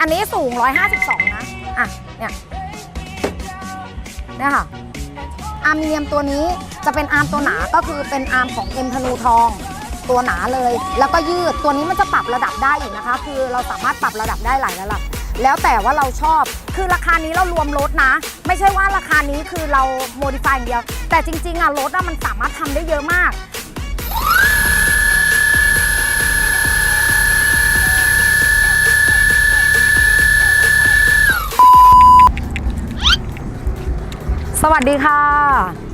อันนี้สูง 152 นะ อะ เนี่ยเนี่ยค่ะ อาร์มเนียมตัวนี้จะเป็นอาร์มตัวหนา ก็คือเป็นอาร์มของเอ็มธนูทอง ตัวหนาเลย แล้วก็ยืด ตัวนี้มันจะปรับระดับได้อีกนะคะ คือเราสามารถปรับระดับได้หลายระดับ แล้วแต่ว่าเราชอบ คือราคานี้เรารวมรถนะ ไม่ใช่ว่าราคานี้คือเราโมดิฟายอย่างเดียว แต่จริงๆอะรถอะมันสามารถทำได้เยอะมาก สวัสดีค่ะ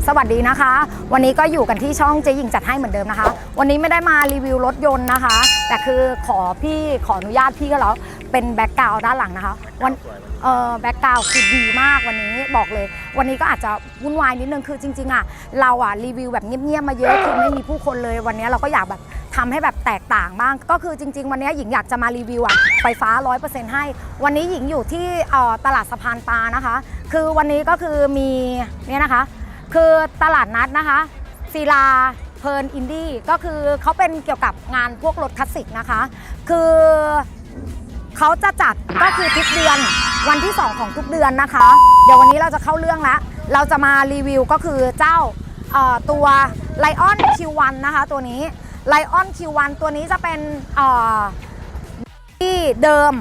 สวัสดีนะคะ วันนี้ก็อยู่กันที่ช่องเจ๊หญิงจัดให้เหมือนเดิมนะคะ วันนี้ไม่ได้มารีวิวรถยนต์นะคะ แต่คือขอพี่ขออนุญาตพี่ก็แล้วเป็นแบ็กกราวด้านหลังนะคะวันเออแบ็กกราวด์คือดีมากวันนี้บอกเลย วันนี้ก็อาจจะวุ่นวายนิดนึงคือจริงๆอะเราอะรีวิวแบบเงียบๆมาเยอะคือไม่มีผู้คนเลยวันนี้เราก็อยากแบบทำให้แบบแตกต่างบ้าง ก็คือจริง ๆ วันนี้หญิงอยากจะมารีวิวอะไฟฟ้า 100%ให้ วันนี้หญิงอยู่ที่ออตลาดสะพานปลานะคะ คือวันนี้ก็คือมีเนี่ยนะคะ คือตลาดนัดนะคะศิลาเพลินอินดี้ก็คือเขาเป็นเกี่ยวกับงานพวกรถคลาสสิกนะคะ คือเขาจะจัดก็คือทุกเดือนวันที่ 2 ของทุกเดือนนะคะ เดี๋ยววันนี้เราจะเข้าเรื่องล้วเราจะมารีวิวก็คือเจ้าตัว Lion Q1 นะคะตัวนี้ Lion Q1 ตัวนี้จะเป็นที่เดิม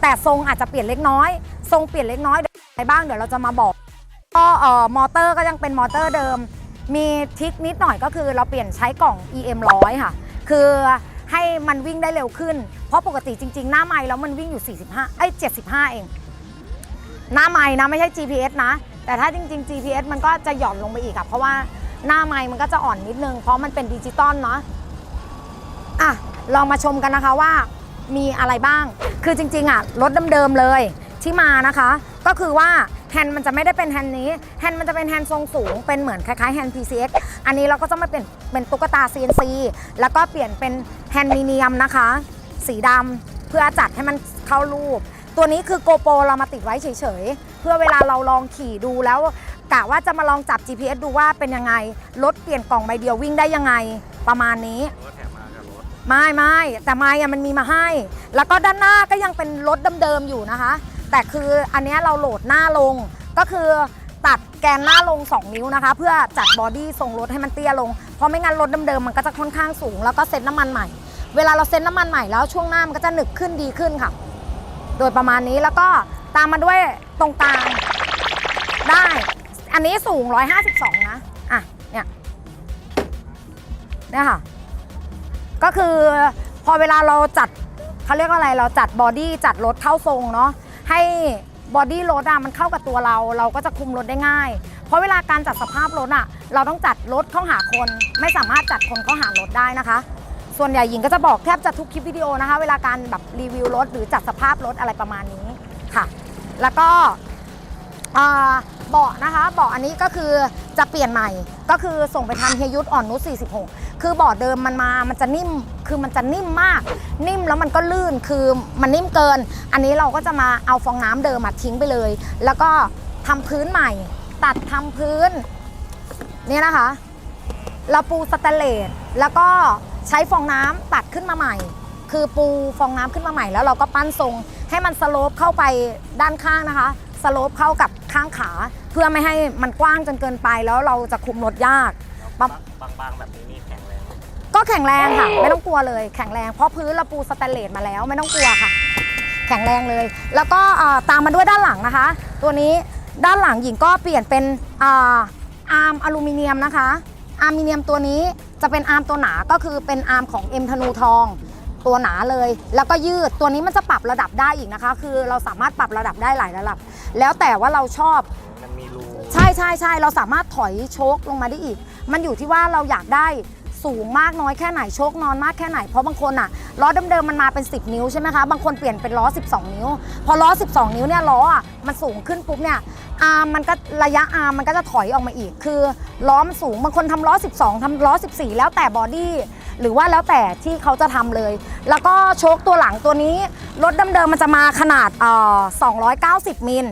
แต่ทรงอาจจะเปลี่ยนเล็กน้อย ทรงเปลี่ยนเล็กน้อย อะไรบ้างเดี๋ยวเราจะมาบอกก็เอ่อมอเตอร์ก็ยังเป็นมอเตอร์เดิม มีทิกนิดหน่อยก็คือเราเปลี่ยนใช้กล่อง EM 100ค่ะ คือให้มันวิ่งได้เร็วขึ้น เพราะปกติจริง ๆ หน้าไม้แล้วมันวิ่งอยู่ 45 เอ้ย 75 เอง หน้าไม้นะไม่ใช่ GPS นะ แต่ถ้าจริง ๆ GPS มันก็จะหย่อนลงไปอีกค่ะ เพราะว่าหน้าไม้มันก็จะอ่อนนิดนึง เพราะมันเป็นดิจิตอลเนาะอะลองมาชมกันนะคะว่ามีอะไรบ้าง คือจริงๆอะรถเดิมๆเลยที่มานะคะ ก็คือว่าแฮนด์มันจะไม่ได้เป็นแฮนด์นี้แฮนด์มันจะเป็นแฮนด์ทรงสูง เป็นเหมือนคล้ายๆแฮนด์ PCX อันนี้เราก็จะมาเป็นเป็นตุ๊กตา CNC แล้วก็เปลี่ยนเป็นแฮนด์มีเนียมนะคะ สีดำเพื่อจัดให้มันเข้ารูป ตัวนี้คือโกโปรเรามาติดไว้เฉยๆ เพื่อเวลาเราลองขี่ดูแล้วกะว่าจะมาลองจับ GPS ดูว่าเป็นยังไง รถเปลี่ยนกล่องใบเดียววิ่งได้ยังไงประมาณนี้รถแถมมากับรถไม่ไม่แต่ไม่อะมันมีมาให้ แล้วก็ด้านหน้าก็ยังเป็นรถเดิมๆอยู่นะคะ แต่คืออันนี้เราโหลดหน้าลงก็คือตัดแกนหน้าลง 2 นิ้วนะคะ เพื่อจัดบอดี้ทรงรถให้มันเตี้ยลง เพราะไม่งั้นรถเดิมๆมันก็จะค่อนข้างสูง แล้วก็เซ็ตน้ำมันใหม่ เวลาเราเซ็ตน้ำมันใหม่แล้วช่วงหน้ามันก็จะหนึบขึ้นดีขึ้นค่ะ โดยประมาณนี้แล้วก็ตามมาด้วยตรงกลางได้ อันนี้สูง 152 นะอะเนี่ยเนี่ยค่ะ ก็คือพอเวลาเราจัดเขาเรียกว่าอะไรเราจัดบอดี้จัดรถเข้าทรงเนาะ ให้บอดี้รถอะมันเข้ากับตัวเรา เราก็จะคุมรถได้ง่าย เพราะเวลาการจัดสภาพรถอะเราต้องจัดรถเข้าหาคน ไม่สามารถจัดคนเข้าหารถได้นะคะ ส่วนใหญ่หญิงก็จะบอกแทบจะทุกคลิปวิดีโอนะคะ เวลาการแบบรีวิวรถหรือจัดสภาพรถอะไรประมาณนี้ค่ะ แล้วก็เบาะนะคะเบาะอันนี้ก็คือจะเปลี่ยนใหม่ก็คือส่งไปทำเฮียยุทธอ่อนนุช46 คือบาะเดิมมันมา มันจะนิ่ม คือมันจะนิ่มมาก นิ่มแล้วมันก็ลื่น คือมันนิ่มเกิน อันนี้เราก็จะมาเอาฟองน้ำเดิมมาทิ้งไปเลย แล้วก็ทำพื้นใหม่ ตัดทำพื้นเนี่ยนะคะเราปูสแตนเลส แล้วก็ใช้ฟองน้ำตัดขึ้นมาใหม่ คือปูฟองน้ำขึ้นมาใหม่ แล้วเราก็ปั้นทรง ให้มันสโลปเข้าไปด้านข้างนะคะ สโลปเข้ากับข้างขา เพื่อไม่ให้มันกว้างจนเกินไป แล้วเราจะคุมรถยากบางๆแบบนี้ แข็งแรงก็แข็งแรงค่ะ ไม่ต้องกลัวเลยแข็งแรงเพราะพื้นเราปูสแตนเลสมาแล้วไม่ต้องกลัวค่ะ แข็งแรงเลย แล้วก็อ่าตามมาด้วยด้านหลังนะคะ ตัวนี้ด้านหลังหญิงก็เปลี่ยนเป็นอาอาร์มอลูมิเนียมนะคะ อาร์มิเนียมตัวนี้จะเป็นอาร์มตัวหนาก็คือเป็นอาร์มของเอ็มธนูทองตัวหนาเลย แล้วก็ยืดตัวนี้มันจะปรับระดับได้อีกนะคะ คือเราสามารถปรับระดับได้หลายระดับ แล้วแต่ว่าเราชอบมันมีรูใช่ใช่ใช่เราสามารถถอยโชคลงมาได้อีก มันอยู่ที่ว่าเราอยากได้ สูงมากน้อยแค่ไหนโชคนอนมากแค่ไหน เพราะบางคนอะล้อเดิมๆมันมาเป็น 10 นิ้วใช่ไหมคะบางคนเปลี่ยนเป็นล้อ 12 นิ้ว พอล้อ 12 นิ้วเนี่ยล้ออะมันสูงขึ้นปุ๊บเนี่ยอาร์มมันก็ระยะอาร์มมันก็จะถอยออกมาอีก คือล้อมันสูงบางคนทำล้อ 12ทำล้อ 14 แล้วแต่บอดี้หรือว่าแล้วแต่ที่เขาจะทำเลย แล้วก็โชคตัวหลังตัวนี้รถเดิมๆมันจะมาขนาดเอ่อ290 มิล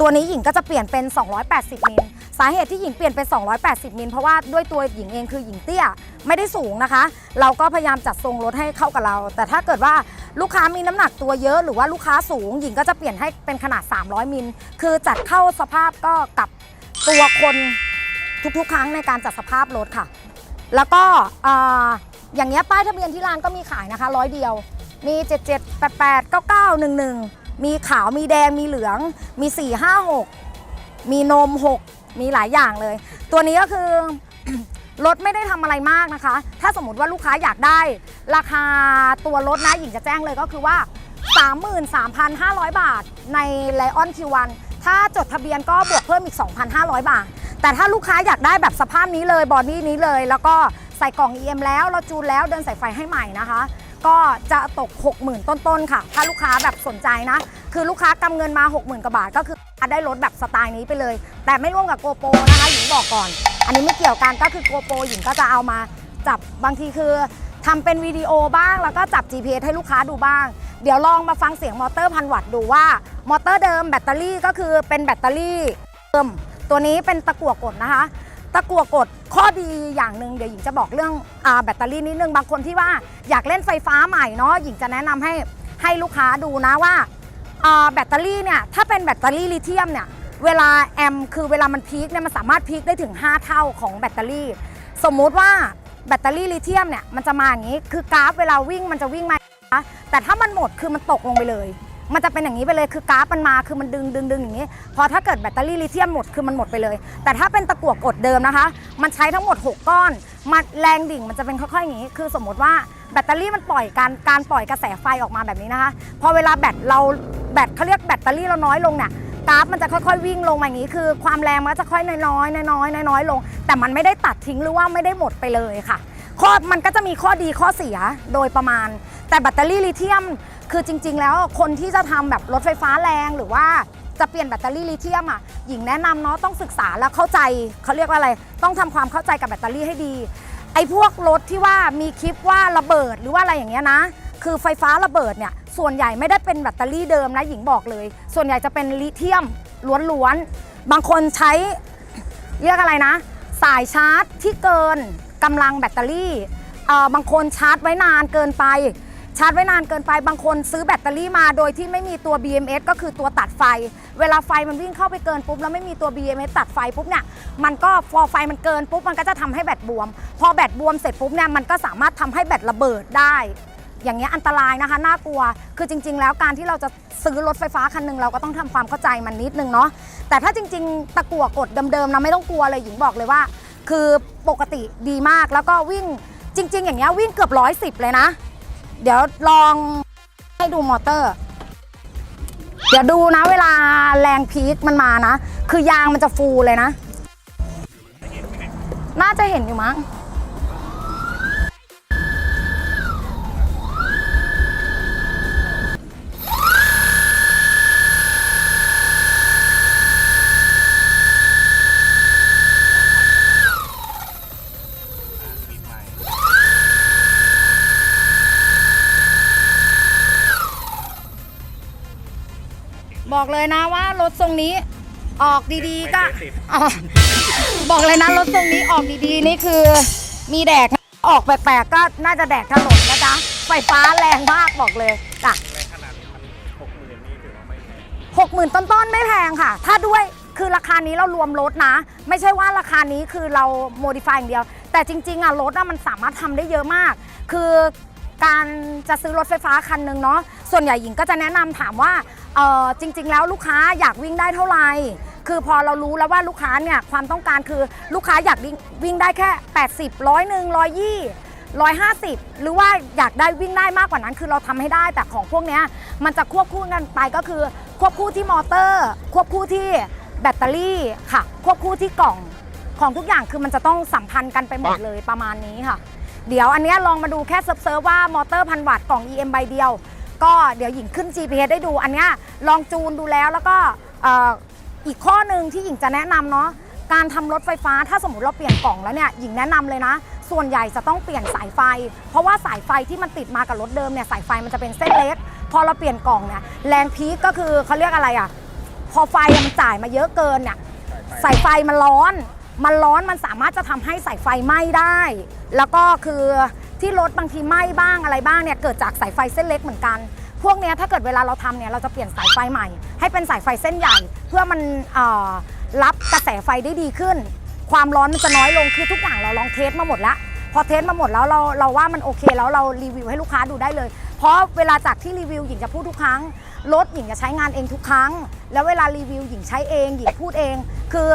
ตัวนี้หญิงก็จะเปลี่ยนเป็น 280 มิล สาเหตุที่หญิงเปลี่ยนเป็น 280 มิลเพราะว่าด้วยตัวหญิงเองคือหญิงเตี้ยไม่ได้สูงนะคะ เราก็พยายามจัดทรงรถให้เข้ากับเรา แต่ถ้าเกิดว่าลูกค้ามีน้ำหนักตัวเยอะ หรือว่าลูกค้าสูง หญิงก็จะเปลี่ยนให้เป็นขนาด 300 มิลคือจัดเข้าสภาพก็กับตัวคนทุกๆ ครั้งในการจัดสภาพรถค่ะ แล้วก็ออย่างเงี้ยป้ายทะเบียนที่ร้านก็มีขายนะคะร้อยเดียว มี 77 88 99 11 มีขาวมีแดงมีเหลืองมี 4 5 6 มีนม 6 มีหลายอย่างเลย ตัวนี้ก็คือ รถไม่ได้ทำอะไรมากนะคะ ถ้าสมมติว่าลูกค้าอยากได้ ราคาตัวรถนะหญิงจะแจ้งเลยก็คือว่า 33,500 บาทในไลออนคิวันถ้าจดทะเบียนก็บวกเพิ่มอีก 2,500 บาท แต่ถ้าลูกค้าอยากได้แบบสภาพนี้เลยบอดี้นี้เลย แล้วก็ใส่กล่อง EM แล้วเราจูนแล้วเดินสายไฟให้ใหม่นะคะ ก็จะตก 60,000 ต้นๆค่ะ ถ้าลูกค้าแบบสนใจนะ คือลูกค้ากำเงินมา 60,000กว่าบาทก็คือ ได้รถแบบสไตล์นี้ไปเลย แต่ไม่ร่วมกับโกโปรนะคะหญิงบอกก่อน อันนี้ไม่เกี่ยวกันก็คือโกโปรหญิงก็จะเอามาจับบางทีคือทำเป็นวิดีโอบ้างแล้วก็จับ GPS ให้ลูกค้าดูบ้าง เดี๋ยวลองมาฟังเสียงมอเตอร์พันวัตต์ดูว่ามอเตอร์เดิมแบตเตอรี่ก็คือเป็นแบตเตอรี่เดิมตัวนี้เป็นตะกั่วกดนะคะ ตะกั่วกดข้อดีอย่างหนึ่งเดี๋ยวหญิงจะบอกเรื่องอาแบตเตอรี่นิดนึงบางคนที่ว่าอยากเล่นไฟฟ้าใหม่เนาะหญิงจะแนะนำให้ให้ลูกค้าดูนะว่า แบตเตอรี่เนี่ยถ้าเป็นแบตเตอรี่ลิเธียมเนี่ยเวลาแอมคือเวลามันพีคเนี่ยมันสามารถพีคได้ถึง 5 เท่าของแบตเตอรี่ สมมุติว่าแบตเตอรี่ลิเธียมเนี่ยมันจะมาอย่างนี้คือกราฟเวลาวิ่งมันจะวิ่งมาแต่ถ้ามันหมดคือมันตกลงไปเลย มันจะเป็นอย่างนี้ไปเลยคือกราฟมันมาคือมันดึงดึงดึงอย่างนี้ พอถ้าเกิดแบตเตอรี่ลิเธียมหมดคือมันหมดไปเลย แต่ถ้าเป็นตะกั่วกดเดิมนะคะ มันใช้ทั้งหมด 6 ก้อน มันแรงดิ่งมันจะเป็นค่อยๆอย่างนี้ คือสมมติว่า แบตเตอรี่มันปล่อยการการปล่อยกระแสไฟออกมาแบบนี้นะคะ พอเวลาแบตเราแบตเขาเรียกแบตเตอรี่เราน้อยลงเนี่ยกราฟมันจะค่อยๆวิ่งลงมาอย่างนี้คือ ความแรงมันก็จะค่อยน้อยๆน้อยๆน้อยๆลง แต่มันไม่ได้ตัดทิ้งหรือว่าไม่ได้หมดไปเลยค่ะข้อมันก็จะมีข้อดีข้อเสียโดยประมาณ แต่แบตเตอรี่ลิเธียม คือจริง ๆ แล้วคนที่จะทำแบบรถไฟฟ้าแรงหรือว่าจะเปลี่ยนแบตเตอรี่ลิเธียมอะหญิงแนะนำเนาะต้องศึกษาแล้วเข้าใจเขาเรียกว่าอะไร ต้องทำความเข้าใจกับแบตเตอรี่ให้ดี ไอ้พวกรถที่ว่ามีคลิปว่าระเบิดหรือว่าอะไรอย่างเงี้ยนะ คือไฟฟ้าระเบิดเนี่ยส่วนใหญ่ไม่ได้เป็นแบตเตอรี่เดิมนะหญิงบอกเลย ส่วนใหญ่จะเป็นลิเธียมล้วนๆ บางคนใช้เรียกอะไรนะ สายชาร์จที่เกินกำลังแบตเตอรี่เอ่อบางคนชาร์จไว้นานเกินไป ชาร์จไว้นานเกินไปบางคนซื้อแบตเตอรี่มาโดยที่ไม่มีตัว BMS ก็คือตัวตัดไฟ เวลาไฟมันวิ่งเข้าไปเกินปุ๊บแล้วไม่มีตัว BMS ตัดไฟปุ๊บเนี่ยมันก็พอไฟมันเกินปุ๊บมันก็จะทำให้แบตบวม พอแบตบวมเสร็จปุ๊บเนี่ยมันก็สามารถทำให้แบตระเบิดได้อย่างเงี้ยอันตรายนะคะน่ากลัว คือจริง ๆ แล้วการที่เราจะซื้อรถไฟฟ้าคันหนึงเราก็ต้องทำความเข้าใจมันนิดนึงเนาะแต่ถ้าจริง ๆ ตะกั่วกดเดิมๆนะไม่ต้องกลัวเลยหญิงบอกเลยว่า คือปกติดีมากแล้วก็วิ่งจริง ๆ อย่างเงี้ยวิ่งเกือบร้อยสิบเลยนะ เดี๋ยวลองให้ดูมอเตอร์ เดี๋ยวดูนะเวลาแรงพีคมันมานะ คือยางมันจะฟูเลยนะ น่าจะเห็นอยู่มั้ง เลยนะว่ารถทรงนี้ออกดีๆก็ไม่เคยติดอ๋อบอกเลยนะรถทรงนี้ออกดีๆนี่คือมีแดกนะออกแปลกๆก็น่าจะแดกถนนนะจ๊ะไฟฟ้าแรงมากบอกเลยจ้ะในขนาดพันหกหมื่นนี่ถือว่าไม่แพงหกหมื่นต้นๆไม่แพงค่ะ ถ้าด้วยคือราคานี้เรารวมรถนะ ไม่ใช่ว่าราคานี้คือเราโมดิฟายอย่างเดียว แต่จริง ๆอะรถอะมันสามารถทำได้เยอะมาก คือการจะซื้อรถไฟฟ้าคันหนึ่งเนาะส่วนใหญ่หญิงก็จะแนะนำถามว่า เออจริง ๆ แล้วลูกค้าอยากวิ่งได้เท่าไหร่ คือพอเรารู้แล้วว่าลูกค้าเนี่ยความต้องการคือลูกค้าอยากวิ่งได้แค่ 80 ร้อยหนึ่งร้อยยี่ร้อยห้าสิบหรือว่าอยากได้วิ่งได้มากกว่านั้น คือเราทำให้ได้แต่ของพวกเนี้ยมันจะควบคู่กันไปก็คือควบคู่ที่มอเตอร์ ควบคู่ที่แบตเตอรี่ค่ะ ควบคู่ที่กล่องของทุกอย่างคือมันจะต้องสัมพันธ์กันไปหมดเลยประมาณนี้ค่ะ เดี๋ยวอันเนี้ยลองมาดูแค่เซิร์ฟว่า มอเตอร์พันวัตต์กล่อง EM ใบเดียว ก็เดี๋ยวหญิงขึ้น GPS ได้ดูอันเนี้ยลองจูนดูแล้วแล้วก็อ,อีกข้อหนึ่งที่หญิงจะแนะนำเนาะการทำรถไฟฟ้าถ้าสมมติเราเปลี่ยนกล่องแล้วเนี่ยหญิงแนะนำเลยนะ ส่วนใหญ่จะต้องเปลี่ยนสายไฟ เพราะว่าสายไฟที่มันติดมากับรถเดิมเนี่ยสายไฟมันจะเป็นเส้นเล็กพอเราเปลี่ยนกล่องเนี่ยแรงพีก็คือเขาเรียกอะไรอะพอไฟมันจ่ายมาเยอะเกินเนี่ยสายไฟมันร้อน มันร้อนมันสามารถจะทำให้สายไฟไหม้ได้ แล้วก็คือ ที่รถบางทีไหม้บ้างอะไรบ้างเนี่ยเกิดจากสายไฟเส้นเล็กเหมือนกัน พวกเนี้ยถ้าเกิดเวลาเราทำเนี่ยเราจะเปลี่ยนสายไฟใหม่ ให้เป็นสายไฟเส้นใหญ่ เพื่อมันเอ่อรับกระแสไฟได้ดีขึ้น ความร้อนมันจะน้อยลงคือทุกอย่างเราลองเทสมาหมดแล้วพอเทสมาหมดแล้วเราเราว่ามันโอเคแล้วเรารีวิวให้ลูกค้าดูได้เลย เพราะเวลาจากที่รีวิวหญิงจะพูดทุกครั้ง รถหญิงจะใช้งานเองทุกครั้ง แล้วเวลารีวิวหญิงใช้เองหญิงพูดเอง คือ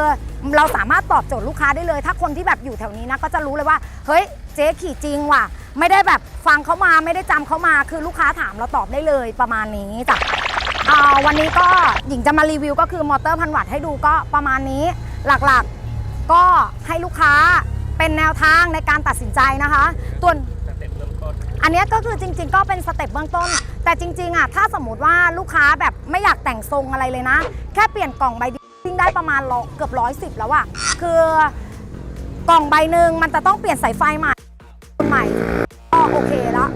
เราสามารถตอบโจทย์ลูกค้าได้เลย ถ้าคนที่แบบอยู่แถวนี้นะก็จะรู้เลยว่า เฮ้ยเจ๊ขี่จริงว่ะ ไม่ได้แบบฟังเขามาไม่ได้จำเขามา คือลูกค้าถามเราตอบได้เลยประมาณนี้จ้ะวันนี้ก็หญิงจะมารีวิวก็คือมอเตอร์พันวัตต์ให้ดูก็ประมาณนี้หลักๆก็ให้ลูกค้าเป็นแนวทางในการตัดสินใจนะคะตัว อันนี้ก็คือจริง ๆ ก็เป็นสเต็ปเบื้องต้น แต่จริงๆอะถ้าสมมติว่าลูกค้าแบบไม่อยากแต่งทรงอะไรเลยนะ แค่เปลี่ยนกล่องใบวิ่งได้ประมาณร้อเกือบร้อยสิบแล้วอะคือกล่องใบหนึ่งมันจะต้องเปลี่ยนสายไฟใหม่ใหม่ก็โอเคแล้ว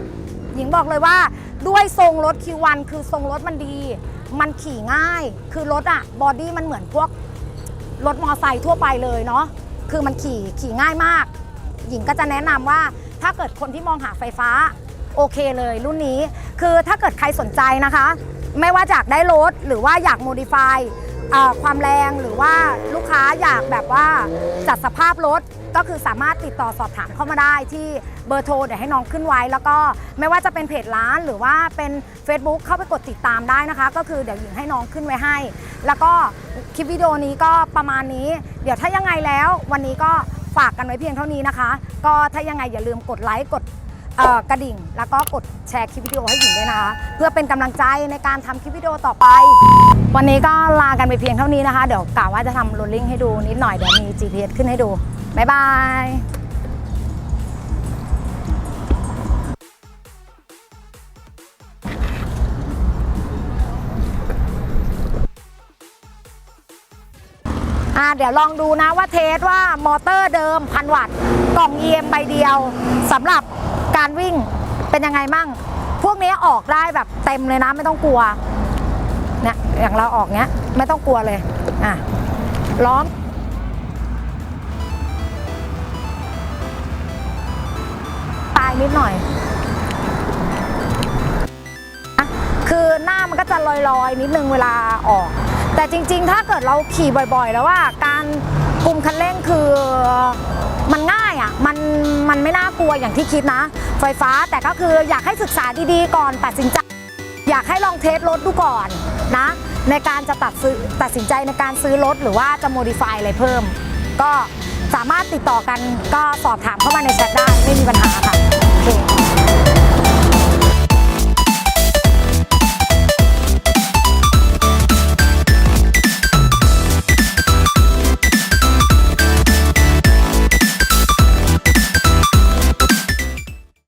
หญิงบอกเลยว่าด้วยทรงรถ Q1 คือทรงรถมันดี มันขี่ง่าย คือรถอะบอดี้มันเหมือนพวกรถมอไซค์ทั่วไปเลยเนาะคือมันขี่ขี่ง่ายมาก หญิงก็จะแนะนำว่า ถ้าเกิดคนที่มองหาไฟฟ้าโอเคเลยรุ่นนี้ คือถ้าเกิดใครสนใจนะคะ ไม่ว่าอยากได้รถหรือว่าอยากโมดิฟายความแรงหรือว่าลูกค้าอยากแบบว่าจัดสภาพรถก็คือสามารถติดต่อสอบถามเข้ามาได้ที่เบอร์โทรเดี๋ยวให้น้องขึ้นไว้ แล้วก็ไม่ว่าจะเป็นเพจร้านหรือว่าเป็น Facebook เข้าไปกดติดตามได้นะคะ ก็คือเดี๋ยวหญิงให้น้องขึ้นไว้ให้ แล้วก็คลิปวิดีโอนี้ก็ประมาณนี้ เดี๋ยวถ้ายังไงแล้ววันนี้ก็ ฝากกันไว้เพียงเท่านี้นะคะ ก็ถ้ายังไงอย่าลืมกดไลค์กดกระดิ่ง แล้วก็กดแชร์คลิปวิดีโอให้หญิงด้วยนะคะ เพื่อเป็นกำลังใจในการทำคลิปวิดีโอต่อไป วันนี้ก็ลากันไปเพียงเท่านี้นะคะ เดี๋ยวกล่าว่าจะทำโรลลิ่งให้ดูนิดหน่อยเดี๋ยวมี GPS ขึ้นให้ดู บ๊ายบาย เดี๋ยวลองดูนะว่าเทสว่ามอเตอร์เดิมพันวัตต์กล่อง EM ใบเดียวสำหรับการวิ่งเป็นยังไงมั่ง พวกนี้ออกได้แบบเต็มเลยนะไม่ต้องกลัวเนี่ยอย่างเราออกเนี้ยไม่ต้องกลัวเลยอะล้อมตายนิดหน่อยอะคือหน้ามันก็จะลอยๆ นิดนึงเวลาออก แต่จริงๆ ถ้าเกิดเราขี่บ่อยๆ แล้วว่าการคุมคันเร่งคือมันง่ายอะมันมันไม่น่ากลัวอย่างที่คิดนะ ไฟฟ้าแต่ก็คืออยากให้ศึกษาดีๆ ก่อนตัดสินใจ อยากให้ลองเทสรถดูก่อนนะ ในการจะตัดซื้อตัดสินใจในการซื้อรถหรือว่าจะโมดิฟายอะไรเพิ่ม ก็สามารถติดต่อกันก็สอบถามเข้ามาในแชทได้ไม่มีปัญหาค่ะโอเค